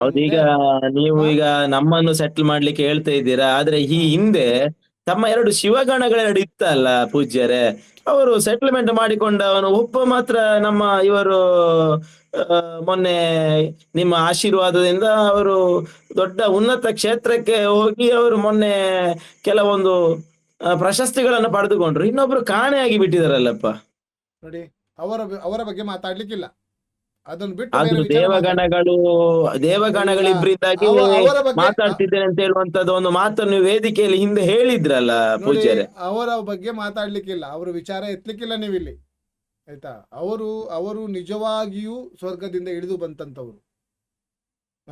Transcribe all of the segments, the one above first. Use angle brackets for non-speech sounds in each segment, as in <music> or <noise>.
ಹೌದೀಗ ನೀವು ಈಗ ನಮ್ಮನ್ನು ಸೆಟ್ಲ್ ಮಾಡ್ಲಿಕ್ಕೆ ಹೇಳ್ತಾ ಇದ್ದೀರಾ ಆದ್ರೆ ಈ ಹಿಂದೆ ತಮ್ಮ ಎರಡು ಶಿವಗಣಗಳೆರಡು ಇತ್ತಲ್ಲ ಪೂಜ್ಯರೇ ಅವರು ಸೆಟ್ಲ್ಮೆಂಟ್ ಮಾಡಿಕೊಂಡವನು ಒಬ್ಬ ಮಾತ್ರ ನಮ್ಮ ಇವರು ಆ, ಮೊನ್ನೆ ನಿಮ್ಮ ಆಶೀರ್ವಾದದಿಂದ ಅವರು ದೊಡ್ಡ ಉನ್ನತ ಕ್ಷೇತ್ರಕ್ಕೆ ಹೋಗಿ ಅವರು ಮೊನ್ನೆ ಕೆಲವೊಂದು ಆ, ಪ್ರಶಸ್ತಿಗಳನ್ನು ಪಡೆದುಕೊಂಡ್ರು ಇನ್ನೊಬ್ರು ಕಾಣೆಯಾಗಿ ಬಿಟ್ಟಿದಾರಲ್ಲಪ್ಪ. ನೋಡಿ ಅವರ ಅವರ ಬಗ್ಗೆ ಮಾತಾಡ್ಲಿಕ್ಕಿಲ್ಲ. ಅದನ್ನು ಬಿಟ್ಟು ಬೇರೆ ವಿಚಾರ ಮಾತಾಡಿ. ದೇವಗಣಗಳು ದೇವಗಣಗಳಿಬ್ಬರಿಂದಾಗಿ ಅವ- ಅವರ ಬಗ್ಗೆ ಮಾತಾಡ್ತಿದ್ದೇನೆ ಅಂತ ಹೇಳುವಂತದ್ದು ಒಂದು ಮಾತನ್ನು ನೀವು ವೇದಿಕೆಯಲ್ಲಿ ಹಿಂದೆ ಹೇಳಿದ್ರಲ್ಲ ನೋಡಿ ಅವರ ಬಗ್ಗೆ ಮಾತಾಡ್ಲಿಕ್ಕಿಲ್ಲ ಅವರ ವಿಚಾರ ಎತ್ತಲಿಕ್ಕಿಲ್ಲ ನೀವಿಲ್ಲಿ. ಆಯ್ತಾ? ಅವರು ಅವರು ನಿಜವಾಗಿಯೂ ಸ್ವರ್ಗದಿಂದ ಇಳಿದು ಬಂತಂತವ್ರು.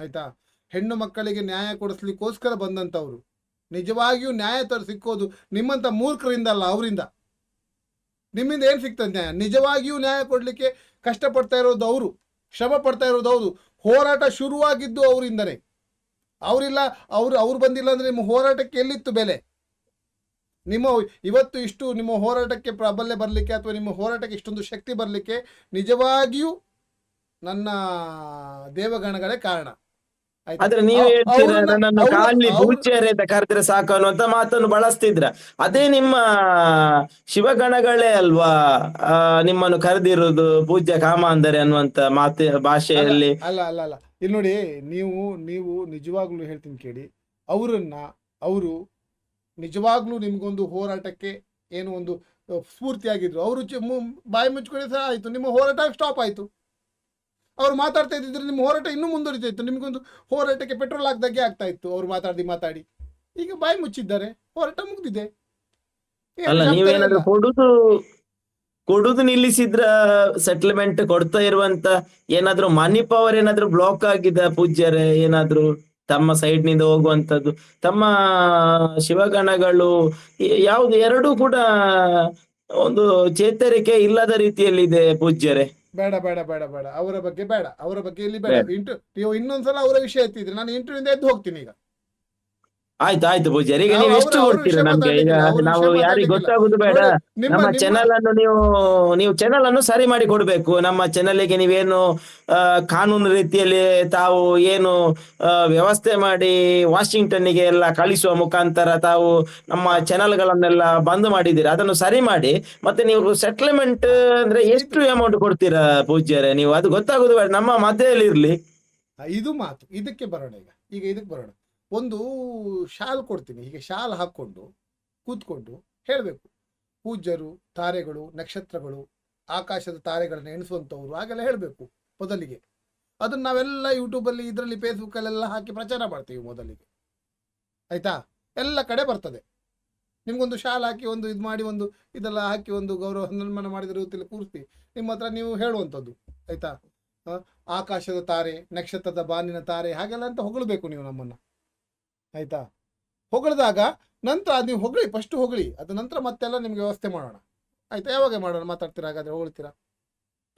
ಆಯ್ತಾ? ಹೆಣ್ಣು ಮಕ್ಕಳಿಗೆ ನ್ಯಾಯ ಕೊಡಿಸ್ಲಿಕ್ಕೋಸ್ಕರ ಬಂದಂತವ್ರು. ನಿಜವಾಗಿಯೂ ನ್ಯಾಯ ತರ ಸಿಕ್ಕೋದು ನಿಮ್ಮಂತ ಮೂರ್ಖರಿಂದ ಅಲ್ಲ ಅವರಿಂದ. ನಿಮ್ಮಿಂದ ಏನ್ ಸಿಗ್ತದೆ ನ್ಯಾಯ? ನಿಜವಾಗಿಯೂ ನ್ಯಾಯ ಕೊಡ್ಲಿಕ್ಕೆ ಕಷ್ಟಪಡ್ತಾ ಇರೋದು ಅವರು ಶ್ರಮ ಪಡ್ತಾ ಇರೋದು ಅವರು. ಹೋರಾಟ ಶುರುವಾಗಿದ್ದು ಅವರಿಂದನೇ. ಅವರಿಲ್ಲ, ಅವ್ರು ಅವ್ರು ಬಂದಿಲ್ಲ ಅಂದ್ರೆ ನಿಮ್ಮ ಹೋರಾಟಕ್ಕೆ ಎಲ್ಲಿತ್ತು ಬೆಲೆ? ನಿಮ್ಮ ಇವತ್ತು ಇಷ್ಟು ನಿಮ್ಮ ಹೋರಾಟಕ್ಕೆ ಪ್ರಾಬಲ್ಯ ಬರಲಿಕ್ಕೆ ಅಥವಾ ನಿಮ್ಮ ಹೋರಾಟಕ್ಕೆ ಇಷ್ಟೊಂದು ಶಕ್ತಿ ಬರಲಿಕ್ಕೆ ನಿಜವಾಗಿಯೂ ನನ್ನ ದೇವಗಣಗಳೇ ಕಾರಣ? ಆದ್ರೆ ನೀವು ಹೇಳ್ತೀರ ನನ್ನನ್ನು ಕಾಲಿ ಅವ್ರ- ಅಂತ ಕರೆದ್ರೆ ಸಾಕು ಅನ್ನುವಂತ ಮಾತನ್ನು ಬಳಸ್ತಿದ್ರ. ಅದೇ ನಿಮ್ಮ ಶಿವಗಣಗಳೇ ಅಲ್ವಾ? ಆ, ನಿಮ್ಮನ್ನು ಕರೆದಿರುವುದು ಪೂಜ್ಯ ಕಾಮಾಂದರೆ ಅನ್ನುವಂತ ಮಾತು ಭಾಷೆಯಲ್ಲಿ. ಅಲ್ಲ ಅಲ್ಲ ಅಲ್ಲ. ಇಲ್ಲಿ ನೋಡಿ ನೀವು ನೀವು ನಿಜವಾಗ್ಲೂ ಹೇಳ್ತೀನಿ ಕೇಳಿ. ಅವರನ್ನ ಅವರು ನಿಜವಾಗ್ಲೂ ನಿಮ್ಗೊಂದು ಹೋರಾಟಕ್ಕೆ ಏನು ಒಂದು ಸ್ಫೂರ್ತಿ ಸ್ಫೂರ್ತಿಯಾಗಿದ್ರು. ಅವರು ಬಾಯಿ ಮುಚ್ಕೊಂಡಿದ್ರೆ ಆಯ್ತು. ನಿಮ್ಮ ಹೋರಾಟ ಸ್ಟಾಪ್ ಆಯ್ತು. ಅವ್ರು ಮಾತಾಡ್ತಾ ಇದ್ದಿದ್ರೆ ನಿಮ್ಮ ಹೋರಾಟ ಇನ್ನೂ ಮುಂದುವರಿತಾ ಇತ್ತು ನಿಮಗೊಂದು ಹೋರಾಟಕ್ಕೆ ಪೆಟ್ರೋಲ್ ಹಾಕ್ದಾಗೆ ಆಗ್ತಾ ಇತ್ತು ಅವ್ರು ಮಾತಾಡಿ ಮಾತಾಡಿ. ಈಗ ಬಾಯಿ ಮುಚ್ಚಿದ್ದಾರೆ. ಹೋರಾಟ ಮುಗ್ದಿದೆ. ಅಲ್ಲ ನೀವೇನಾದ್ರೂ. ಕೊಡುದು ಕೊಡುದು ನಿಲ್ಲಿಸಿದ್ರ ಸೆಟ್ಲ್ಮೆಂಟ್ ಕೊಡ್ತಾ ಇರುವಂತ ಏನಾದ್ರೂ ಮನಿ ಪವರ್ ಏನಾದ್ರೂ ಬ್ಲಾಕ್ ಆಗಿದ ಪೂಜ್ಯರೇ ಏನಾದ್ರೂ ತಮ್ಮ ಸೈಡ್ನಿಂದ ಹೋಗುವಂತದ್ದು ತಮ್ಮ ಶಿವಗಣಗಳು ಯಾವ್ದು ಎರಡೂ ಕೂಡ ಒಂದು ಚೇತರಿಕೆ ಇಲ್ಲದ ರೀತಿಯಲ್ಲಿದೆ ಪೂಜ್ಯರೇ. ಬೇಡ ಬೇಡ ಬೇಡ ಬೇಡ. ಅವರ ಬಗ್ಗೆ ಬೇಡ. ಅವರ ಬಗ್ಗೆ ಇಲ್ಲಿ ಬೇಡ. ಇಂಟರ್ ನೀವು ಇನ್ನೊಂದ್ಸಲ ಅವರ ವಿಷಯ ಎತ್ತಿದ್ರೆ ನಾನು ಇಂಟರ್ವ್ಯೂಯಿಂದ ಎದ್ದು ಹೋಗ್ತೀನಿ ಈಗ. ಆಯ್ತು ಆಯ್ತು ಪೂಜೆ ಈಗ ನೀವು ಎಷ್ಟು ಕೊಡ್ತೀರಾ ನಮ್ಗೆ? ಈಗ ನಾವು ಯಾರಿಗೆ ಗೊತ್ತಾಗುದು ಬೇಡ. ನಮ್ಮ ಚಾನೆಲ್ ಅನ್ನು ನೀವು ನೀವು ಚಾನೆಲ್ ಅನ್ನು ಸರಿ ಮಾಡಿ ಕೊಡ್ಬೇಕು. ನಮ್ಮ ಚಾನೆಲ್ಗೆ ನೀವೇನು ಆ, ಕಾನೂನು ರೀತಿಯಲ್ಲಿ ತಾವು ಏನು ವ್ಯವಸ್ಥೆ ಮಾಡಿ ವಾಷಿಂಗ್ಟನ್ನಿಗೆ ಎಲ್ಲ ಕಳಿಸುವ ಮುಖಾಂತರ ತಾವು ನಮ್ಮ ಚಾನೆಲ್ಗಳನ್ನೆಲ್ಲ ಬಂದ್ ಮಾಡಿದ್ದೀರಾ? ಅದನ್ನು ಸರಿ ಮಾಡಿ. ಮತ್ತೆ ನೀವು ಸೆಟ್ಲ್ಮೆಂಟ್ ಅಂದ್ರೆ ಎಷ್ಟು ಅಮೌಂಟ್ ಕೊಡ್ತೀರಾ ಪೂಜ್ಯರೇ? ನೀವು ಅದು ಗೊತ್ತಾಗುದು ಬೇಡ. ನಮ್ಮ ಮಧ್ಯದಲ್ಲಿ ಇರ್ಲಿ ಇದು ಮಾತು. ಇದಕ್ಕೆ ಬರೋಣ ಈಗ. ಈಗ ಇದಕ್ಕೆ ಬರೋಣ. ಒಂದು ಶಾಲ್ ಕೊಡ್ತೀನಿ. ಹೀಗೆ ಶಾಲ್ ಹಾಕ್ಕೊಂಡು ಕೂತ್ಕೊಂಡು ಹೇಳಬೇಕು. ಪೂಜ್ಯರು, ತಾರೆಗಳು, ನಕ್ಷತ್ರಗಳು, ಆಕಾಶದ ತಾರೆಗಳನ್ನು ಎಣಿಸುವಂಥವ್ರು ಹಾಗೆಲ್ಲ ಹೇಳಬೇಕು ಮೊದಲಿಗೆ. ಅದನ್ನು ನಾವೆಲ್ಲ ಯೂಟ್ಯೂಬಲ್ಲಿ ಇದರಲ್ಲಿ ಫೇಸ್ಬುಕ್ಕಲ್ಲೆಲ್ಲ ಹಾಕಿ ಪ್ರಚಾರ ಮಾಡ್ತೀವಿ ಮೊದಲಿಗೆ. ಆಯಿತಾ? ಎಲ್ಲ ಕಡೆ ಬರ್ತದೆ. ನಿಮ್ಗೊಂದು ಶಾಲ್ ಹಾಕಿ ಒಂದು ಇದು ಮಾಡಿ ಒಂದು ಇದೆಲ್ಲ ಹಾಕಿ ಒಂದು ಗೌರವ ಸನ್ಮಾನ ಮಾಡಿದ ರೀತಿಯಲ್ಲಿ ಕೂರಿಸಿ ನಿಮ್ಮ ಹತ್ರ ನೀವು ಹೇಳುವಂಥದ್ದು. ಆಯಿತಾ? ಆಕಾಶದ ತಾರೆ, ನಕ್ಷತ್ರದ ಬಾನಿನ ತಾರೆ ಹಾಗೆಲ್ಲ ಅಂತ ಹೊಗಳಬೇಕು ನೀವು ನಮ್ಮನ್ನ. ಆಯ್ತಾ? ಹೊಗಳಿದಾಗ ನಂತರ ಅದು ನೀವು ಹೊಗಳಿ ಫಸ್ಟ್ ಹೊಗಳಿ. ಅದ ನಂತರ ಮತ್ತೆಲ್ಲ ನಿಮ್ಗೆ ವ್ಯವಸ್ಥೆ ಮಾಡೋಣ. ಆಯ್ತಾ? ಯಾವಾಗ ಮಾಡೋಣ? ಮಾತಾಡ್ತೀರಾ? ಹಾಗಾದ್ರೆ ಹೊಗಳ್ತೀರಾ?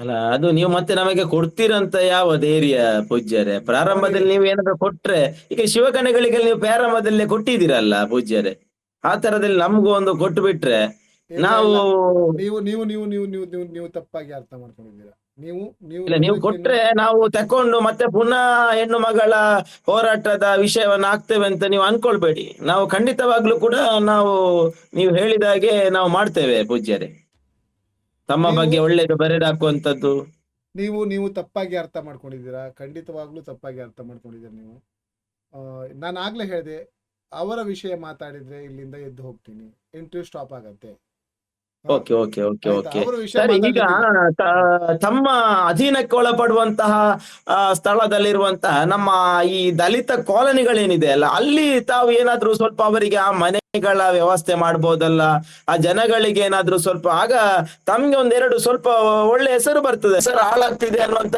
ಅಲ್ಲ ಅದು ನೀವು ಮತ್ತೆ ನಮಗೆ ಕೊಡ್ತೀರಂತ ಯಾವ ಧೈರ್ಯ ಪೂಜ್ಯರೆ? ಪ್ರಾರಂಭದಲ್ಲಿ ನೀವು ಏನಾದ್ರು ಕೊಟ್ರೆ ಈಗ ಶಿವಕಣೆಗಳಿಗೆ ನೀವು ಪ್ರಾರಂಭದಲ್ಲಿ ಕೊಟ್ಟಿದ್ದೀರಲ್ಲ ಪೂಜ್ಯರೆ? ಆ ತರದಲ್ಲಿ ನಮ್ಗೂ ಒಂದು ಕೊಟ್ಟು ಬಿಟ್ರೆ ನಾವು ನೀವು ನೀವು ನೀವು ನೀವು ನೀವು ನೀವು ನೀವು ತಪ್ಪಾಗಿ ಅರ್ಥ ಮಾಡ್ಕೊಂಡಿದ್ದೀರಾ? ನೀವು ನೀವು ಇಲ್ಲ ನೀವು ಕೊಟ್ರೆ ನಾವು ತಕೊಂಡು ಮತ್ತೆ ಪುನಃ ಹೆಣ್ಣು ಮಗಳ ಹೋರಾಟದ ವಿಷಯವನ್ನ ಹಾಕ್ತೇವೆ ಅಂತ ನೀವು ಅನ್ಕೊಳ್ಬೇಡಿ. ನಾವು ಖಂಡಿತವಾಗ್ಲೂ ಕೂಡ ನಾವು ನೀವು ಹೇಳಿದ ಹಾಗೆ ನಾವು ಮಾಡ್ತೇವೆ ಪೂಜ್ಯರೇ. ತಮ್ಮ ಬಗ್ಗೆ ಒಳ್ಳೇದು ಬರೆದಾಕುವಂತದ್ದು ನೀವು ನೀವು ತಪ್ಪಾಗಿ ಅರ್ಥ ಮಾಡ್ಕೊಂಡಿದ್ದೀರಾ? ಖಂಡಿತವಾಗ್ಲೂ ತಪ್ಪಾಗಿ ಅರ್ಥ ಮಾಡ್ಕೊಂಡಿದ್ದೀರಾ ನೀವು? ನಾನು ಆಗ್ಲೇ ಹೇಳಿದೆ ಅವರ ವಿಷಯ ಮಾತಾಡಿದ್ರೆ ಇಲ್ಲಿಂದ ಎದ್ದು ಹೋಗ್ತೀನಿ. ಇಂಟರ್ವ್ಯೂ ಸ್ಟಾಪ್ ಆಗತ್ತೆ. Okay okay okay okay. ಸರಿ ಈಗ ತಮ್ಮ ಅಧೀನಕ್ಕೆ ಒಳಪಡುವಂತಹ ಆ, ಸ್ಥಳದಲ್ಲಿರುವಂತಹ ನಮ್ಮ ಈ ದಲಿತ ಕಾಲನಿಗಳೇನಿದೆ ಅಲ್ಲ ಅಲ್ಲಿ ತಾವು ಏನಾದ್ರೂ ಸ್ವಲ್ಪ ಅವರಿಗೆ ಆ ಮನೆಗಳ ವ್ಯವಸ್ಥೆ ಮಾಡ್ಬೋದಲ್ಲ ಆ ಜನಗಳಿಗೆ ಏನಾದ್ರೂ ಸ್ವಲ್ಪ ಆಗ ತಮ್ಗೆ ಒಂದೆರಡು ಸ್ವಲ್ಪ ಒಳ್ಳೆ ಹೆಸರು ಬರ್ತದೆ. ಸರ್ ಹಾಳಾಗ್ತಿದೆ ಅನ್ನುವಂತ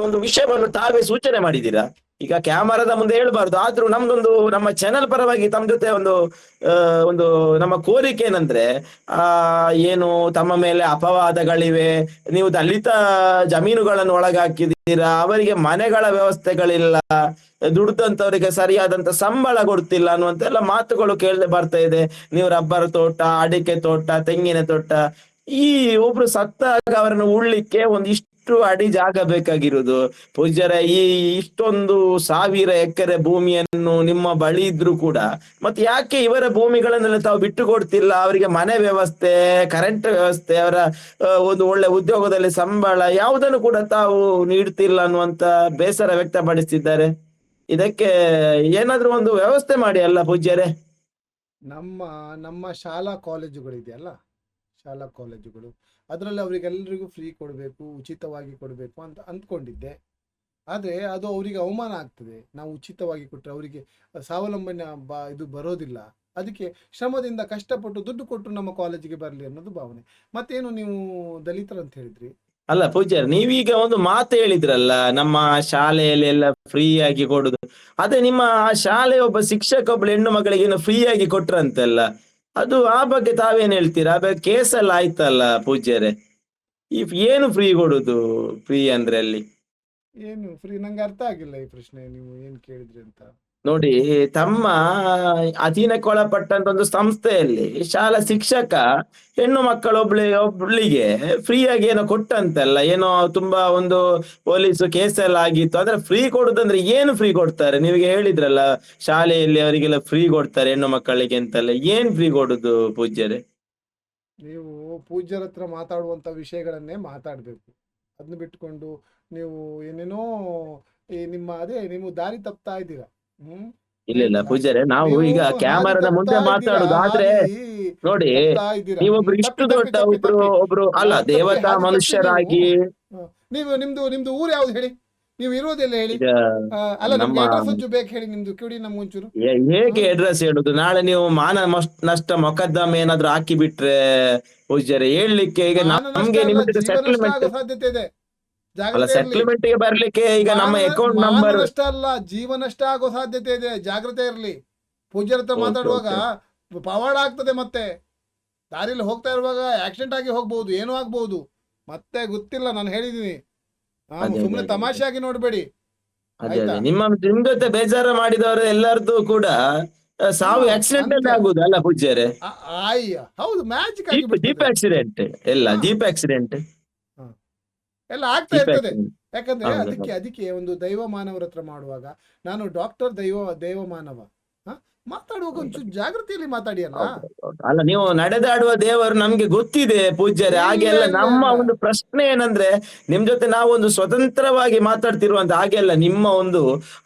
ಒಂದು ವಿಷಯವನ್ನು ತಾವೇ ಸೂಚನೆ ಮಾಡಿದ್ದೀರಾ? ಈಗ ಕ್ಯಾಮರಾದ ಮುಂದೆ ಹೇಳ್ಬಾರ್ದು. ಆದ್ರೂ ನಮ್ದೊಂದು ನಮ್ಮ ಚಾನೆಲ್ ಪರವಾಗಿ ತಮ್ಮ ಜೊತೆ ಒಂದು ಒಂದು ನಮ್ಮ ಕೋರಿಕೆ ಏನಂದ್ರೆ, ಆ, ಏನು ತಮ್ಮ ಮೇಲೆ ಅಪವಾದಗಳಿವೆ, ನೀವು ದಲಿತ ಜಮೀನುಗಳನ್ನು ಒಳಗಾಕಿದ್ದೀರಾ, ಅವರಿಗೆ ಮನೆಗಳ ವ್ಯವಸ್ಥೆಗಳಿಲ್ಲ, ದುಡ್ದಂತವರಿಗೆ ಸರಿಯಾದಂತ ಸಂಬಳ ಕೊಡ್ತಿಲ್ಲ ಅನ್ನುವಂತೆಲ್ಲ ಮಾತುಗಳು ಕೇಳದೆ ಬರ್ತಾ ಇದೆ. ನೀವು ರಬ್ಬರ್ ತೋಟ, ಅಡಿಕೆ ತೋಟ, ತೆಂಗಿನ ತೋಟ, ಈ ಒಬ್ರು ಸತ್ತಾಗ ಅವರನ್ನು ಉಳ್ಳಿಕ್ಕೆ ಒಂದಿಷ್ಟು ಎಷ್ಟು ಅಡಿ ಜಾಗ ಬೇಕಾಗಿರುವುದು. ಪೂಜ್ಯರ, ಈ ಇಷ್ಟೊಂದು ಸಾವಿರ ಎಕರೆ ಭೂಮಿಯನ್ನು ನಿಮ್ಮ ಬಳಿ ಇದ್ರು ಕೂಡ ಮತ್ತೆ ಯಾಕೆ ಇವರ ಭೂಮಿಗಳನ್ನೆಲ್ಲ ತಾವು ಬಿಟ್ಟು ಕೊಡ್ತಿಲ್ಲ ಅವರಿಗೆ ಮನೆ ವ್ಯವಸ್ಥೆ ಕರೆಂಟ್ ವ್ಯವಸ್ಥೆ, ಅವರ ಒಂದು ಒಳ್ಳೆ ಉದ್ಯೋಗದಲ್ಲಿ ಸಂಬಳ, ಯಾವುದನ್ನು ಕೂಡ ತಾವು ನೀಡ್ತಿಲ್ಲ ಅನ್ನುವಂತ ಬೇಸರ ವ್ಯಕ್ತಪಡಿಸ್ತಿದ್ದಾರೆ. ಇದಕ್ಕೆ ಏನಾದ್ರೂ ಒಂದು ವ್ಯವಸ್ಥೆ ಮಾಡಿ ಅಲ್ಲ ಪೂಜ್ಯರೇ? ನಮ್ಮ ನಮ್ಮ ಶಾಲಾ ಕಾಲೇಜುಗಳಿದೆಯಲ್ಲ ಶಾಲಾ ಕಾಲೇಜುಗಳು. ಅದರಲ್ಲಿ ಅವರಿಗೆಲ್ಲರಿಗೂ ಫ್ರೀ ಕೊಡಬೇಕು, ಉಚಿತವಾಗಿ ಕೊಡಬೇಕು ಅಂತ ಅಂದ್ಕೊಂಡಿದ್ದೆ. ಆದರೆ ಅದು ಅವರಿಗೆ ಅವಮಾನ ಆಗ್ತದೆ. ನಾವು ಉಚಿತವಾಗಿ ಕೊಟ್ಟರೆ ಅವರಿಗೆ ಸ್ವಾವಲಂಬನೆ ಬ, ಇದು ಬರೋದಿಲ್ಲ. ಅದಕ್ಕೆ ಶ್ರಮದಿಂದ ಕಷ್ಟಪಟ್ಟು ದುಡ್ಡು ಕೊಟ್ಟು ನಮ್ಮ ಕಾಲೇಜಿಗೆ ಬರಲಿ ಅನ್ನೋದು ಭಾವನೆ. ಮತ್ತೇನು ನೀವು ದಲಿತರು ಅಂತ ಹೇಳಿದ್ರಿ? ಅಲ್ಲ ಪೂಜ್ಯರ್, ನೀವೀಗ ಒಂದು ಮಾತು ಹೇಳಿದ್ರಲ್ಲ, ನಮ್ಮ ಶಾಲೆಯಲ್ಲಿ ಎಲ್ಲ ಫ್ರೀ ಆಗಿ ಕೊಡುದು. ಅದೇ ನಿಮ್ಮ ಆ ಶಾಲೆ ಒಬ್ಬ ಶಿಕ್ಷಕ ಒಬ್ಬಳು ಹೆಣ್ಣು ಮಗಳಿಗೆ ಫ್ರೀ ಆಗಿ ಕೊಟ್ರಂತಲ್ಲ ಅದು ಆ ಬಗ್ಗೆ ತಾವೇನ್ ಹೇಳ್ತೀರಾ? ಅದ ಬಗ್ಗೆ ಕೇಸ್ ಎಲ್ಲ ಆಯ್ತಲ್ಲ ಪೂಜ್ಯರೆ. ಈ ಏನು ಫ್ರೀ ಕೊಡುದು ಫ್ರೀ ಅಂದ್ರೆ ಅಲ್ಲಿ? ಏನು ಫ್ರೀ ನಂಗೆ ಅರ್ಥ ಆಗಿಲ್ಲ ಈ ಪ್ರಶ್ನೆ, ನೀವು ಏನು ಕೇಳಿದ್ರಿ ಅಂತ. ನೋಡಿ, ತಮ್ಮ ಅಧೀನಕ್ಕೊಳಪಟ್ಟಂತ ಒಂದು ಸಂಸ್ಥೆಯಲ್ಲಿ ಶಾಲಾ ಶಿಕ್ಷಕ, ಹೆಣ್ಣು ಮಕ್ಕಳೊಬ್ಳಿ ಒಬ್ಳಿಗೆ ಫ್ರೀ ಆಗಿ ಏನೋ ಕೊಟ್ಟಂತಲ್ಲ, ಏನೋ ತುಂಬಾ ಒಂದು ಪೊಲೀಸ್ ಕೇಸ್ ಎಲ್ಲ ಆಗಿತ್ತು. ಆದ್ರೆ ಫ್ರೀ ಕೊಡುದಂದ್ರೆ ಏನು ಫ್ರೀ ಕೊಡ್ತಾರೆ? ನಿಮಗೆ ಹೇಳಿದ್ರಲ್ಲ, ಶಾಲೆಯಲ್ಲಿ ಅವರಿಗೆಲ್ಲ ಫ್ರೀ ಕೊಡ್ತಾರೆ ಹೆಣ್ಣು ಮಕ್ಕಳಿಗೆ ಅಂತೆಲ್ಲ, ಏನ್ ಫ್ರೀ ಕೊಡುದು ಪೂಜ್ಯರೇ? ನೀವು ಪೂಜ್ಯರ ಹತ್ರ ಮಾತಾಡುವಂತ ವಿಷಯಗಳನ್ನೇ ಮಾತಾಡ್ಬೇಕು. ಅದನ್ನ ಬಿಟ್ಕೊಂಡು ನೀವು ಏನೇನೋ ನಿಮ್ಮ, ಅದೇ, ನೀವು ದಾರಿ ತಪ್ತಾ ಇದ್ದೀರಾ. ಇಲ್ಲ ಇಲ್ಲ ಪೂಜಾರೆ ನಾವು ಈಗ ಕ್ಯಾಮೆರಾದ ಮುಂದೆ ಮಾತಾಡುದು ಆದ್ರೆ ನೋಡಿ. ನೀವೊಬ್ರು ಇಷ್ಟು ದೊಡ್ಡ ಒಬ್ರು ಒಬ್ರು ಅಲ್ಲ ದೇವತಾ ಮನುಷ್ಯರಾಗಿ. ನೀವು ನಿಮ್ದು ನಿಮ್ದು ಊರು ಯಾವ್ದು ಹೇಳಿ? ನೀವು ಇರೋದೆಲ್ಲ ಹೇಳಿ? ಅಲ್ಲ ನಿಮ್ಗೆ ನಮ್ಮ- ಅಡ್ರೆಸ್ ಒಂಚೂರು ಬೇಕು ಹೇಳಿ ನಿಮ್ದು ಕಿಡಿ ನಮ್ಗೆ ಒಂಚೂರು ಹೇಗೆ ಅಡ್ರೆಸ್ ಹೇಳುದು? ನಾಳೆ ನೀವು ಮಾನ ನಷ್ಟ ಮೊಕದ್ದಮೆ ಏನಾದ್ರು ಹಾಕಿ ಬಿಟ್ರೆ ಪೂಜಾರೆ ಹೇಳ್ಲಿಕ್ಕೆ ಈಗ ನಮ್ಗೆ ನಿಮ್ಗೆ ನಿಮ್ಮ ಸೆಟಲ್ಮೆಂಟ್ ಸಾಧ್ಯತೆ ಇದೆ. ಅಲ್ಲ ಗೆ ಬರ್ಲಿಕ್ಕೆ ಈಗ ನಮ್ಮ ಅಕೌಂಟ್ ನಂಬರ್ ನಷ್ಟ ಅಲ್ಲ ಜೀವನಷ್ಟ ಆಗೋ ಸಾಧ್ಯತೆ ಇದೆ. ಜಾಗ್ರತೆ ಇರಲಿ. ಪೂಜ್ಯರ ಹತ್ರ ಮಾತಾಡುವಾಗ ಪವಾಡ ಆಗ್ತದೆ ಮತ್ತೆ. ದಾರಿಲಿ ಹೋಗ್ತಾ ಇರುವಾಗ ಆಕ್ಸಿಡೆಂಟ್ ಆಗಿ ಹೋಗ್ಬಹುದು ಏನೂ ಆಗ್ಬಹುದು ಮತ್ತೆ ಗೊತ್ತಿಲ್ಲ ನಾನು ಹೇಳಿದೀನಿ. ಸುಮ್ಮನೆ ತಮಾಷೆ ತಮಾಷೆಯಾಗಿ ನೋಡ್ಬೇಡಿ. ನಿಮ್ಮ ನಿಮ್ ಜೊತೆ ಬೇಜಾರು ಮಾಡಿದವರು ಎಲ್ಲರದ್ದು ಕೂಡ ಸಾವು ಆಕ್ಸಿಡೆಂಟ್ ಅಲ್ಲಿ. ಆಗುದು ಅಲ್ಲ ಪೂಜ್ಯರೇ? ಹೌದು ಮ್ಯಾಜಿಕ್ ಆಗಿ ಜೀಪ್ ಆಕ್ಸಿಡೆಂಟ್ ಎಲ್ಲ. ಜೀಪ್ ಆಕ್ಸಿಡೆಂಟ್ ಎಲ್ಲ ಆಗ್ತಾ ಇರ್ತದೆ. ಯಾಕಂದ್ರೆ ಅದಕ್ಕೆ ಅದಕ್ಕೆ ಒಂದು ದೈವ ಮಾನವರ ಹತ್ರ ಮಾಡುವಾಗ ನಾನು ಡಾಕ್ಟರ್ ದೈವ ದೈವ ಮಾನವ? ಮಾತಾಡುವಾಗ ಒಂಚೂರು ಜಾಗೃತಿಯಲ್ಲಿ ಮಾತಾಡಿ ಅಲ್ಲ. ಅಲ್ಲ ನೀವು ನಡೆದಾಡುವ ದೇವರು ನಮ್ಗೆ ಗೊತ್ತಿದೆ ಪೂಜ್ಯರೇ. ಇಲ್ಲ, ಹಾಗೆ ಅಲ್ಲ ನಮ್ಮ ಒಂದು ಪ್ರಶ್ನೆ ಏನಂದ್ರೆ ನಿಮ್ ಜೊತೆ ನಾವು ಒಂದು ಸ್ವತಂತ್ರವಾಗಿ ಮಾತಾಡ್ತಿರುವಂತ ಹಾಗೆ ಅಲ್ಲ ನಿಮ್ಮ ಒಂದು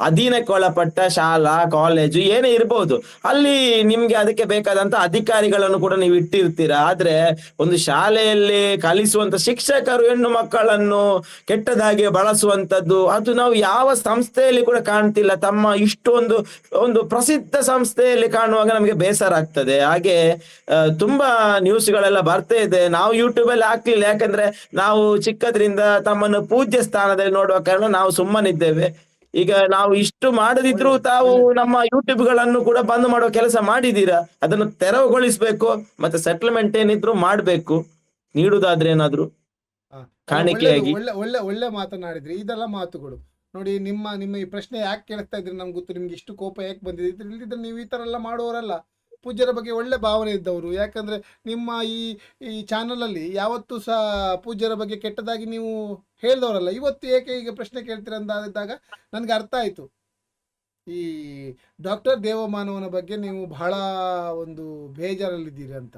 ಅಧೀನಕ್ಕೊಳಪಟ್ಟ ಶಾಲಾ ಕಾಲೇಜು ಏನೇ ಇರಬಹುದು ಅಲ್ಲಿ ನಿಮ್ಗೆ ಅದಕ್ಕೆ ಬೇಕಾದಂತ ಅಧಿಕಾರಿಗಳನ್ನು ಕೂಡ ನೀವು ಇಟ್ಟಿರ್ತೀರಾ? ಆದ್ರೆ ಒಂದು ಶಾಲೆಯಲ್ಲಿ ಕಲಿಸುವಂತ ಶಿಕ್ಷಕರು ಹೆಣ್ಣು ಮಕ್ಕಳನ್ನು ಕೆಟ್ಟದಾಗಿ ಬಳಸುವಂತದ್ದು ಅದು ನಾವು ಯಾವ ಸಂಸ್ಥೆಯಲ್ಲಿ ಕೂಡ ಕಾಣ್ತಿಲ್ಲ. ತಮ್ಮ ಇಷ್ಟೊಂದು ಒಂದು ಪ್ರಸಿದ್ಧ ಸಂಸ್ಥೆಯಲ್ಲಿ ಕಾಣುವಾಗ ನಮಗೆ ಬೇಸರ ಆಗ್ತದೆ. ಹಾಗೆ ತುಂಬಾ ತುಂಬಾ ನ್ಯೂಸ್ಗಳೆಲ್ಲ ಬರ್ತಾ ಇದೆ. ನಾವು ಯೂಟ್ಯೂಬ್ ಅಲ್ಲಿ ಹಾಕ್ಲಿಲ್ಲ. ಯಾಕಂದ್ರೆ ನಾವು ಚಿಕ್ಕದ್ರಿಂದ ತಮ್ಮನ್ನು ಪೂಜ್ಯ ಸ್ಥಾನದಲ್ಲಿ ನೋಡುವ ಕಾರಣ ನಾವು ಸುಮ್ಮನಿದ್ದೇವೆ. ಈಗ ನಾವು ಇಷ್ಟು ಮಾಡದಿದ್ರು ತಾವು ನಮ್ಮ ಯೂಟ್ಯೂಬ್ಗಳನ್ನು ಕೂಡ ಬಂದ್ ಮಾಡುವ ಕೆಲಸ ಮಾಡಿದ್ದೀರಾ? ಅದನ್ನು ತೆರವುಗೊಳಿಸ್ಬೇಕು ಮತ್ತೆ ಸೆಟ್ಲ್ಮೆಂಟ್ ಏನಿದ್ರು ಮಾಡ್ಬೇಕು. ನೀಡುದಾದ್ರೆ ಏನಾದ್ರು? ಕಾಣಿಕೆಯಾಗಿ. ಒಳ್ಳೆ ಒಳ್ಳೆ ಒಳ್ಳೆ ಮಾತನಾಡಿದ್ರಿ ಇದೆಲ್ಲ ಮಾತುಗಳು. ನೋಡಿ, ನಿಮ್ಮ ನಿಮ್ಮ ಈ ಪ್ರಶ್ನೆ ಯಾಕೆ ಕೇಳ್ತಾ ಇದ್ರಿ ನಮ್ಗೆ ಗೊತ್ತು. ನಿಮ್ಗೆ ಇಷ್ಟು ಕೋಪ ಯಾಕೆ ಬಂದಿದೆ? ಇದ್ರ- ನೀವು ಈ ಥರ ಎಲ್ಲ ಮಾಡೋರಲ್ಲ. ಪೂಜ್ಯರ ಬಗ್ಗೆ ಒಳ್ಳೆ ಭಾವನೆ ಇದ್ದವರು. ಯಾಕಂದ್ರೆ ನಿಮ್ಮ ಈ ಈ ಚಾನಲಲ್ಲಿ ಯಾವತ್ತೂ ಸಹ ಪೂಜ್ಯರ ಬಗ್ಗೆ ಕೆಟ್ಟದಾಗಿ ನೀವು ಹೇಳ್ದವರಲ್ಲ. ಇವತ್ತು ಏಕೆ ಈಗ ಪ್ರಶ್ನೆ ಕೇಳ್ತೀರ ಅಂದಾಗ ನನಗೆ ಅರ್ಥ ಆಯಿತು. ಈ ಡಾಕ್ಟರ್ ದೇವಮಾನವನ ಬಗ್ಗೆ ನೀವು ಬಹಳ ಒಂದು ಬೇಜಾರಲ್ಲಿದ್ದೀರಿ ಅಂತ.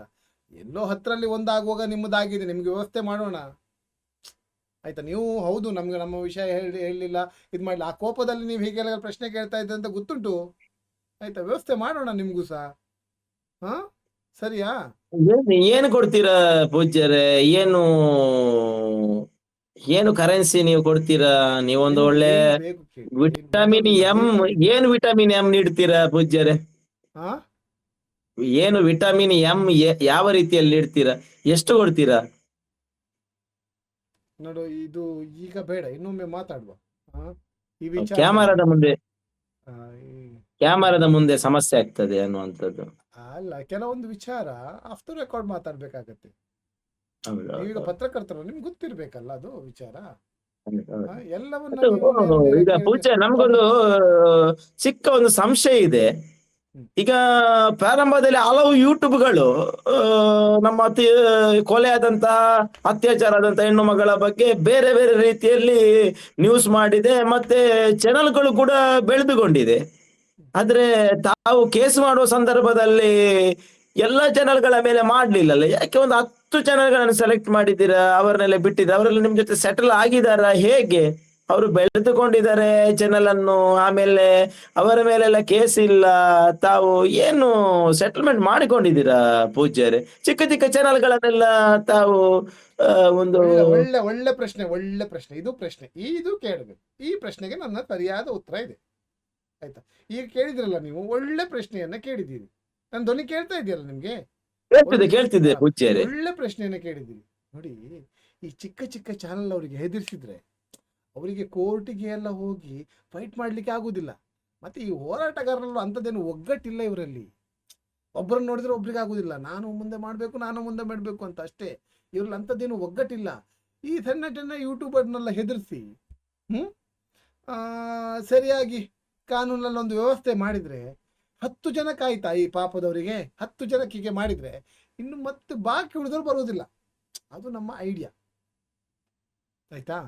ಎಲ್ಲೋ ಹತ್ತರಲ್ಲಿ ಒಂದಾಗುವಾಗ ನಿಮ್ಮದಾಗಿದೆ. ನಿಮಗೆ ವ್ಯವಸ್ಥೆ ಮಾಡೋಣ. ಆಯ್ತಾ? ನೀವು ಹೌದು ನಮ್ಗೆ ನಮ್ಮ ವಿಷಯ ಹೇಳಿ ಹೇಳಲಿಲ್ಲ. ಇದು ಮಾಡಲಿಲ್ಲ ಆ ಕೋಪದಲ್ಲಿ ನೀವು ಹೀಗೆ ಪ್ರಶ್ನೆ ಕೇಳ್ತಾ ಇದ್ದಂತ ಗೊತ್ತುಂಟು. ಆಯ್ತಾ? ವ್ಯವಸ್ಥೆ ಮಾಡೋಣ ನಿಮಗೂ ಸಹ. ಹಾ? ಸರಿಯಾ? ಏನು ಏನು ಕೊಡ್ತೀರಾ ಪೂಜ್ಯರೇ? ಏನು ಏನು ಕರೆನ್ಸಿ ನೀವು ಕೊಡ್ತೀರಾ? ನೀವೊಂದು ಒಳ್ಳೆ ವಿಟಮಿನ್? ಎಂ ಏನು ವಿಟಮಿನ್ ಎಂ ನೀಡ್ತೀರಾ ಪೂಜ್ಯರೇ? ಹಾ? ಏನು ವಿಟಮಿನ್ ಎಂ ಯಾವ ರೀತಿಯಲ್ಲಿ ನೀಡ್ತೀರಾ? ಎಷ್ಟು ಕೊಡ್ತೀರಾ? ನೋಡು ಇದು ಈಗ ಬೇಡ ಇನ್ನೊಮ್ಮೆ ಮಾತಾಡುವ. ಈ ವಿಚಾರ ಕ್ಯಾಮರಾದ ಮುಂದೆ. ಕ್ಯಾಮರಾದ ಮುಂದೆ ಸಮಸ್ಯೆ ಆಗ್ತದೆ ಅನ್ನುವಂಥದ್ದು. ಅಲ್ಲ ಕೆಲವೊಂದು ವಿಚಾರ ಆಫ್ಟರ್ ರೆಕಾರ್ಡ್ ಮಾತಾಡ್ಬೇಕಾಗತ್ತೆ. ಈಗ ಪತ್ರಕರ್ತರು ನಿಮ್ಗೆ ಗೊತ್ತಿರ್ಬೇಕಲ್ಲ ಅದು ವಿಚಾರ. ಎಲ್ಲವನ್ನ ಈಗ ಪೂಜೆ ನಮ್ಗೊಂದು ಚಿಕ್ಕ ಒಂದು ಸಂಶಯ ಇದೆ. ಈಗ ಪ್ರಾರಂಭದಲ್ಲಿ ಹಲವು ಯೂಟ್ಯೂಬ್ಗಳು ನಮ್ಮ ಅತಿ ಕೊಲೆ ಆದಂತಹ ಅತ್ಯಾಚಾರ ಆದಂತಹ ಹೆಣ್ಣು ಮಗಳ ಬಗ್ಗೆ ಬೇರೆ ಬೇರೆ ರೀತಿಯಲ್ಲಿ ನ್ಯೂಸ್ ಮಾಡಿದೆ, ಮತ್ತೆ ಚಾನೆಲ್ಗಳು ಕೂಡ ಬೆಳೆದುಕೊಂಡಿದೆ. ಆದ್ರೆ ತಾವು ಕೇಸ್ ಮಾಡುವ ಸಂದರ್ಭದಲ್ಲಿ ಎಲ್ಲ ಚಾನೆಲ್ಗಳ ಮೇಲೆ ಮಾಡ್ಲಿಲ್ಲಲ್ಲ. ಯಾಕೆ ಒಂದು ಹತ್ತು ಚಾನೆಲ್ಗಳನ್ನು ಸೆಲೆಕ್ಟ್ ಮಾಡಿದ್ದೀರಾ ಅವರನ್ನೆಲ್ಲ ಬಿಟ್ಟಿದ್ದೀರಾ, ಅವರೆಲ್ಲ ನಿಮ್ ಜೊತೆ ಸೆಟಲ್ ಆಗಿದಾರಾ ಹೇಗೆ? ಅವರು ಬೆಳೆದುಕೊಂಡಿದ್ದಾರೆ ಚಾನೆಲ್ ಅನ್ನು. ಆಮೇಲೆ ಅವರ ಮೇಲೆಲ್ಲ ಕೇಸ್ ಇಲ್ಲ. ತಾವು ಏನು ಸೆಟಲ್ಮೆಂಟ್ ಮಾಡಿಕೊಂಡಿದ್ದೀರಾ ಪೂಜ್ಯರೇ? ಚಿಕ್ಕ ಚಿಕ್ಕ ಚಾನೆಲ್ಗಳನ್ನೆಲ್ಲ ತಾವು ಒಂದು ಒಳ್ಳೆ ಒಳ್ಳೆ ಪ್ರಶ್ನೆ ಒಳ್ಳೆ ಪ್ರಶ್ನೆ ಇದು ಪ್ರಶ್ನೆ. ಇದು ಕೇಳಬೇಕು ಈ ಪ್ರಶ್ನೆಗೆ ನನ್ನ ಸರಿಯಾದ ಉತ್ತರ ಇದೆ. ಆಯ್ತಾ? ಈಗ ಕೇಳಿದ್ರಲ್ಲ ನೀವು ಒಳ್ಳೆ ಪ್ರಶ್ನೆಯನ್ನ ಕೇಳಿದ್ದೀರಿ. ನನ್ನ ಧ್ವನಿ ಕೇಳ್ತಾ ಇದೆಯಲ್ಲ ನಿಮ್ಗೆ? ಒಳ್ಳೆ ಪ್ರಶ್ನೆಯನ್ನ ಕೇಳಿದ್ದೀರಿ. ನೋಡಿ ಈ ಚಿಕ್ಕ ಚಿಕ್ಕ ಚಾನಲ್ ಅವರಿಗೆ ಹೆದರ್ಸಿದ್ರೆ ಅವರಿಗೆ ಕೋರ್ಟಿಗೆ ಎಲ್ಲ ಹೋಗಿ ಫೈಟ್ ಮಾಡಲಿಕ್ಕೆ ಆಗೋದಿಲ್ಲ. ಮತ್ತೆ ಈ ಹೋರಾಟಗಾರರಲ್ಲೂ ಅಂಥದ್ದೇನು ಒಗ್ಗಟ್ಟಿಲ್ಲ ಇವರಲ್ಲಿ. ಒಬ್ಬರನ್ನ ನೋಡಿದ್ರೆ ಒಬ್ರಿಗೆ ಆಗೋದಿಲ್ಲ. ನಾನು ಮುಂದೆ ಮಾಡಬೇಕು, ನಾನು ಮುಂದೆ ಮಾಡಬೇಕು ಅಂತ ಅಷ್ಟೇ. ಇವ್ರಲ್ಲಿ ಅಂಥದ್ದೇನು ಒಗ್ಗಟ್ಟಿಲ್ಲ. ಈ ಸಣ್ಣ ಸಣ್ಣ ಯೂಟ್ಯೂಬರ್ನೆಲ್ಲ ಹೆದರಿಸಿ ಹ್ಞೂ ಸರಿಯಾಗಿ ಕಾನೂನಲ್ಲಿ ಒಂದು ವ್ಯವಸ್ಥೆ ಮಾಡಿದ್ರೆ ಹತ್ತು ಜನ ಕಾಯ್ತಾ ಈ ಪಾಪದವರಿಗೆ? ಹತ್ತು ಜನಕ್ಕೆ ಮಾಡಿದ್ರೆ ಇನ್ನು ಮತ್ತೆ ಬಾಕಿ ಉಳಿದವರು ಬರುವುದಿಲ್ಲ. ಅದು ನಮ್ಮ ಐಡಿಯಾ ಆಯ್ತಾ?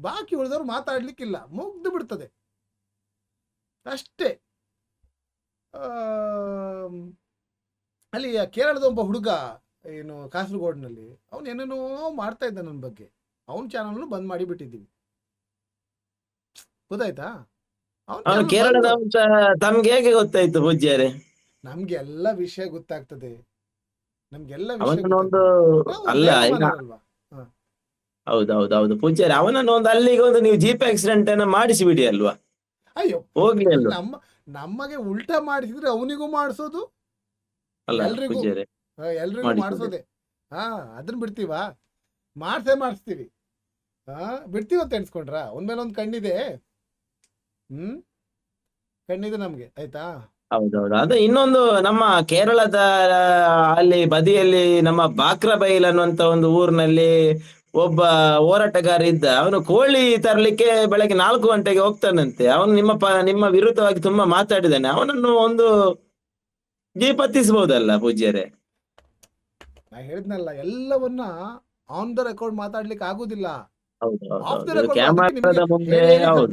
ಬಾಕಿ ಉಳಿದವರು ಮಾತಾಡ್ಲಿಕ್ಕಿಲ್ಲ ಮುಗ್ದು ಬಿಡ್ತದೆ. ಅಷ್ಟೇ. ಅಲ್ಲಿ ಕೇರಳದ ಒಬ್ಬ ಹುಡುಗ ಏನು ಕಾಸರಗೋಡ್ನಲ್ಲಿ ಅವನು ಏನೇನೋ ಮಾಡ್ತಾ ಇದ್ದ ನನ್ನ ಬಗ್ಗೆ. ಅವನ ಚಾನಲ್ನು ಬಂದ್ ಮಾಡಿ ಬಿಟ್ಟಿದ್ದೀವಿ ಗೊತ್ತಾಯ್ತಾ? ಅವನು ಕೇರಳದ ಬಂದು- ತಮ್ಗೆ ಹೇಗೆ ಗೊತ್ತಾಯ್ತು ಪೂಜ್ಯರೇ ನಮ್ಗೆ ಎಲ್ಲ ವಿಷಯ ಗೊತ್ತಾಗ್ತದೆ. ನಮ್ಗೆಲ್ಲ ವಿಷಯ ಅಲ್ವಾ ಅಲ್ಲ? ಹೌದೌದೌದು. ಪುಂಚೇರಿ ಅವನನ್ನು ಒಂದು ಅಲ್ಲಿಗೆ ಒಂದು ನೀವು ಜೀಪ್ ಆಕ್ಸಿಡೆಂಟ್ ಅನ್ನ ಮಾಡಿಸಿ ಬಿಡಿ ಅಲ್ವಾ? ಅಯ್ಯೋ ಹೋಗ್ಲಿ ಅಲ್ವಾ? ನಮ್ಮ ನಮಗೆ ಉಲ್ಟಾ ಮಾಡಿಸಿದ್ರೆ ಅವನಿಗೂ ಮಾಡಿಸೋದು? ಅಲ್ಲ ಎಲ್ರಿಗೂ? ಎಲ್ರಿಗೂ ಮಾಡಿಸೋದು. ಹಾ ಅದನ್ನ ಬಿಡ್ತೀವಾ? ಮಾಡ್ಸೇ ಮಾಡಿಸ್ತೀವಿ. ಹಾ ಬಿಡ್ತೀವಂತ ಎಣಿಸ್ಕೊಂಡ್ರ? ಒಂದ್ಮೇಲೆ ಮೇಲೆ ಒಂದು ಕಣ್ಣಿದೆ. ಹ್ಮ್? ಕಣ್ಣಿದೆ ನಮ್ಗೆ ಆಯ್ತಾ? ಹೌದೌದು. ಅದೇ ಇನ್ನೊಂದು ನಮ್ಮ ಕೇರಳದ ಅಲ್ಲಿ ಬದಿಯಲ್ಲಿ ನಮ್ಮ ಬಾಕ್ರಬೈಲ್ ಅನ್ನುವಂತ ಒಂದು ಊರಿನಲ್ಲಿ ಒಬ್ಬ ಹೋರಾಟಗಾರ ಇದ್ದ ಅವನು ಕೋಳಿ ತರಲಿಕ್ಕೆ ಬೆಳಗ್ಗೆ ನಾಲ್ಕು ಗಂಟೆಗೆ ಹೋಗ್ತಾನಂತೆ. ಅವನು ನಿಮ್ಮ ಪ ನಿಮ್ಮ ವಿರುದ್ಧವಾಗಿ ತುಂಬಾ ಮಾತಾಡಿದ್ದಾನೆ ಅವನನ್ನು ಒಂದು ಜೀಪತ್ತಿಸಬಹುದಲ್ಲ ಪೂಜ್ಯರೇ? ನಾ ಹೇಳಿದ್ನಲ್ಲ ಎಲ್ಲವನ್ನ ಆನ್ ದ ರೆಕಾರ್ಡ್ ಮಾತಾಡ್ಲಿಕ್ಕೆ ಆಗುದಿಲ್ಲ.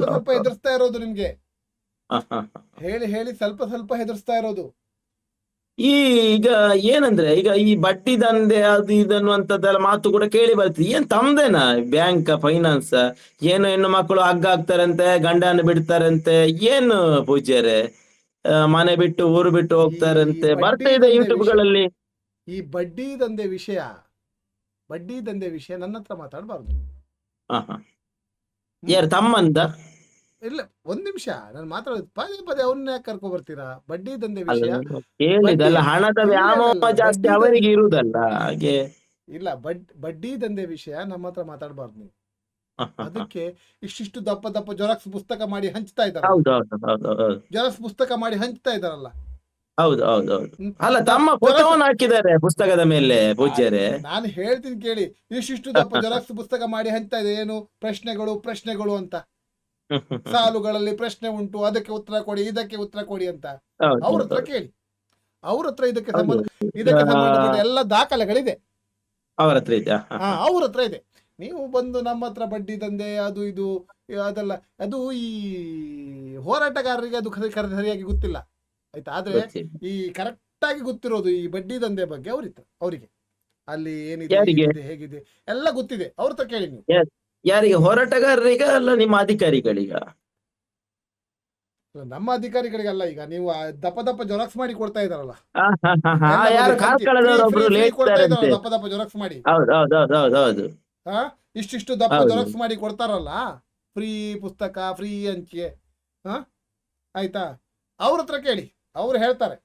ಸ್ವಲ್ಪ ಹೆದರ್ಸ್ತಾ ಇರೋದು ನಿಮ್ಗೆ. ಹೇಳಿ ಹೇಳಿ ಸ್ವಲ್ಪ ಸ್ವಲ್ಪ ಹೆದರ್ಸ್ತಾ ಇರೋದು. ಈ ಈಗ ಏನಂದ್ರೆ ಈಗ ಈ ಬಡ್ಡಿ ದಂಧೆ ಅದು ಇದು ಅನ್ನುವಂಥದ್ದೆಲ್ಲ ಮಾತು ಕೂಡ ಕೇಳಿ ಬರ್ತದೆ. ಏನ್ ತಮ್ದೇನಾ ಬ್ಯಾಂಕ್ ಫೈನಾನ್ಸ್? ಏನು ಹೆಣ್ಣು ಮಕ್ಕಳು ಹಗ್ಗ ಆಗ್ತಾರಂತೆ ಗಂಡನ ಬಿಡ್ತಾರಂತೆ ಏನು ಪೂಜ್ಯರೇ? ಮನೆ ಬಿಟ್ಟು ಊರು ಬಿಟ್ಟು ಹೋಗ್ತಾರಂತೆ ಬರ್ತಾ ಇದೆ ದಂಧೆ ಯೂಟ್ಯೂಬ್ಗಳಲ್ಲಿ ಈ ಬಡ್ಡಿ ದಂಧೆ ವಿಷಯ ಬಡ್ಡಿ ದಂಧೆ ವಿಷಯ ನನ್ನ ಹತ್ರ ಮಾತಾಡಬಾರ್ದು. ಯಾರು ತಮ್ಮಂದ? ಇಲ್ಲ ಒಂದ್ ನಿಮಿಷ. ನಾನು ಮಾತ್ರ ಪದೇ ಪದೇ ಅವ್ರನ್ನ ಯಾಕೆ ಕರ್ಕೊ ಬರ್ತೀರಾ? ಬಡ್ಡಿ ದಂಧೆ ವಿಷಯ? ಕೇಳಿದಲ್ಲ ಹಣದ ವ್ಯಾಮೋಹ ಜಾಸ್ತಿ ಅವರಿಗೆ ಇರುವುದಲ್ಲ ಹಾಗೆ. ಇಲ್ಲ ಬಡ್ ಬಡ್ಡಿ ದಂಧೆ ವಿಷಯ ನಮ್ಮ ಹತ್ರ ಮಾತಾಡಬಾರ್ದು ನೀವು. ಅದಕ್ಕೆ ಇಷ್ಟಿಷ್ಟು ದಪ್ಪ ದಪ್ಪ ಜೆರಾಕ್ಸ್ ಪುಸ್ತಕ ಮಾಡಿ ಹಂಚ್ತಾ ಇದ್ದಾರೆ ಜೆರಾಕ್ಸ್ ಪುಸ್ತಕ ಮಾಡಿ ಹಂಚ್ತಾ ಇದ್ದಾರಲ್ಲ. ಹೌದು ಹೌದು ಹೌದು. ಅಲ್ಲ ತಮ್ಮ ಫೋಟೋವನ್ನು ಹಾಕಿದ್ದಾರೆ ಪುಸ್ತಕದ ಮೇಲೆ ಪೂಜ್ಯರೇ. ನಾನು ಹೇಳ್ತೀನಿ ಕೇಳಿ ಇಷ್ಟಿಷ್ಟು ದಪ್ಪ ಜೆರಾಕ್ಸ್ ಪುಸ್ತಕ ಮಾಡಿ ಹಂಚ್ತಾ ಇದೆ ಏನು ಪ್ರಶ್ನೆಗಳು ಪ್ರಶ್ನೆಗಳು ಅಂತ. <laughs> ಸಾಲುಗಳಲ್ಲಿ ಪ್ರಶ್ನೆ ಉಂಟು ಅದಕ್ಕೆ ಉತ್ತರ ಕೊಡಿ ಇದಕ್ಕೆ ಉತ್ತರ ಕೊಡಿ ಅಂತ. ಅವ್ರ ಹತ್ರ ಕೇಳಿ. ಅವ್ರ ಹತ್ರ ಇದಕ್ಕೆ ಸಂಬಂಧ ಇದಕ್ಕೆ ಸಂಬಂಧ ಸಂಬಂಧಪಟ್ಟ ಎಲ್ಲ ದಾಖಲೆಗಳಿದೆ. ಅವರ ಹತ್ರ ಇದೆ ಅವ್ರ ಹತ್ರ ಇದೆ. ನೀವು ಬಂದು ನಮ್ಮ ಹತ್ರ ಬಡ್ಡಿ ದಂಧೆ ಅದು ಇದು ಅದೆಲ್ಲ ಅದು ಈ ಹೋರಾಟಗಾರರಿಗೆ ಅದು ಸರಿಯಾಗಿ ಗೊತ್ತಿಲ್ಲ. ಆಯ್ತಾ? ಆದ್ರೆ ಈ ಕರೆಕ್ಟ್ ಆಗಿ ಗೊತ್ತಿರೋದು ಈ ಬಡ್ಡಿ ದಂಧೆ ಬಗ್ಗೆ ಅವ್ರಿತ್ತು ಅವರಿಗೆ. ಅಲ್ಲಿ ಏನಿದೆ ಹೇಗಿದೆ ಹೇಗಿದೆ ಎಲ್ಲ ಗೊತ್ತಿದೆ. ಅವ್ರ ಹತ್ರ ಕೇಳಿ ನೀವು. ಯಾರಿಗೆ ಹೋರಾಟಗಾರರಿಗ ಅಲ್ಲ ನಿಮ್ಮ ಅಧಿಕಾರಿಗಳಿಗ? ನಮ್ಮ ಅಧಿಕಾರಿಗಳಿಗಲ್ಲ ಈಗ. ನೀವು ದಪ್ಪ ದಪ್ಪ ಜೆರಾಕ್ಸ್ ಮಾಡಿ ಕೊಡ್ತಾ ಇದಾರಲ್ಲ ದಪ್ಪ ದಪ್ಪ ಜೆರಾಕ್ಸ್ ಮಾಡಿ. ಹೌದು ಇಷ್ಟಿಷ್ಟು ದಪ್ಪ. ಜೆರಾಕ್ಸ್ ಮಾಡಿ ಕೊಡ್ತಾರಲ್ಲ ಫ್ರೀ ಪುಸ್ತಕ ಫ್ರೀ ಅಂಚೆ ಹಾ ಆಯ್ತಾ? ಅವ್ರ ಹತ್ರ ಕೇಳಿ ಅವ್ರು ಹೇಳ್ತಾರೆ.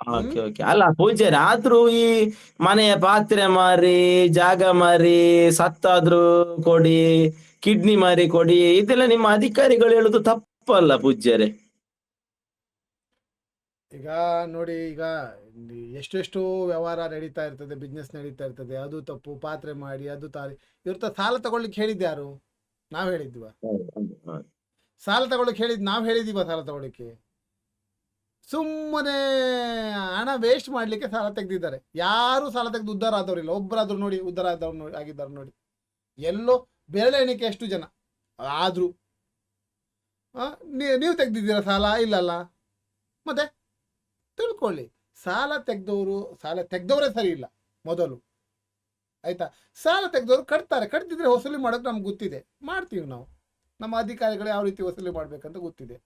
Okay okay. ಅಲ್ಲ ಪೂಜೆ ಆದ್ರೂ ಈ ಮನೆಯ ಪಾತ್ರೆ ಮಾರಿ ಜಾಗ ಮಾರಿ ಸತ್ತಾದ್ರೂ ಕೊಡಿ ಕಿಡ್ನಿ ಮಾರಿ ಕೊಡಿ ಇದೆಲ್ಲ ನಿಮ್ಮ ಅಧಿಕಾರಿಗಳು ಹೇಳುದು ತಪ್ಪಲ್ಲ ಪೂಜ್ಯರೆ? ಈಗ ನೋಡಿ ಈಗ ಎಷ್ಟೆಷ್ಟು ಎಷ್ಟೆಷ್ಟೋ ವ್ಯವಹಾರ ನಡೀತಾ ಇರ್ತದೆ ಬಿಸ್ನೆಸ್ ನಡೀತಾ ಇರ್ತದೆ. ಅದು ತಪ್ಪು ಪಾತ್ರೆ ಮಾಡಿ ಅದು ತಾರಿ. ಇವ್ರ ಹತ್ರ ಸಾಲ ತಗೊಳ್ಳಿಕ್ಕೆ ಹೇಳಿದ್ದು ಯಾರು? ನಾವ್ ಹೇಳಿದ್ವ. ಸಾಲ ತಗೊಳ್ಳಿಕ್ಕೆ ಹೇಳಿದ್ ನಾವ್ ಹೇಳಿದೀವ ಸಾಲ ತಗೊಳ್ಳಿಕ್ಕೆ? ಸುಮ್ಮನೆ ಹಣ ವೇಸ್ಟ್ ಮಾಡಲಿಕ್ಕೆ ಸಾಲ ತೆಗೆದಿದ್ದಾರೆ. ಯಾರು ಸಾಲ ತೆಗೆದು ಉದ್ಧಾರ ಆದವರಿಲ್ಲ ಒಬ್ಬರಾದ್ರು ನೋಡಿ ಉದ್ಧಾರ ಆದವ್ರು ನೋಡಿ ಆಗಿದ್ದಾರೆ ನೋಡಿ. ಎಲ್ಲೋ ಬೆರಳೆ ಎಣಿಕೆ ಎಷ್ಟು ಜನ? ಆದರೂ. ನೀವು ತೆಗೆದಿದ್ದೀರಾ ಸಾಲ? ಇಲ್ಲಲ್ಲ ಮತ್ತೆ ತಿಳ್ಕೊಳ್ಳಿ. ಸಾಲ ತೆಗೆದವರು, ಸಾಲ ತೆಗೆದವರೇ ಸರಿ ಇಲ್ಲ ಮೊದಲು. ಆಯ್ತಾ? ಸಾಲ ತೆಗೆದವರು ಕಟ್ತಾರೆ. ಕಟ್ತಿದ್ರೆ ವಸೂಲಿ ಮಾಡೋದು ನಮ್ಗೆ ಗೊತ್ತಿದೆ. ಮಾಡ್ತೀವಿ ನಾವು. ನಮ್ಮ ಅಧಿಕಾರಿಗಳು ಯಾವ ರೀತಿ ವಸೂಲಿ ಮಾಡ್ಬೇಕಂತ ಗೊತ್ತಿದೆ.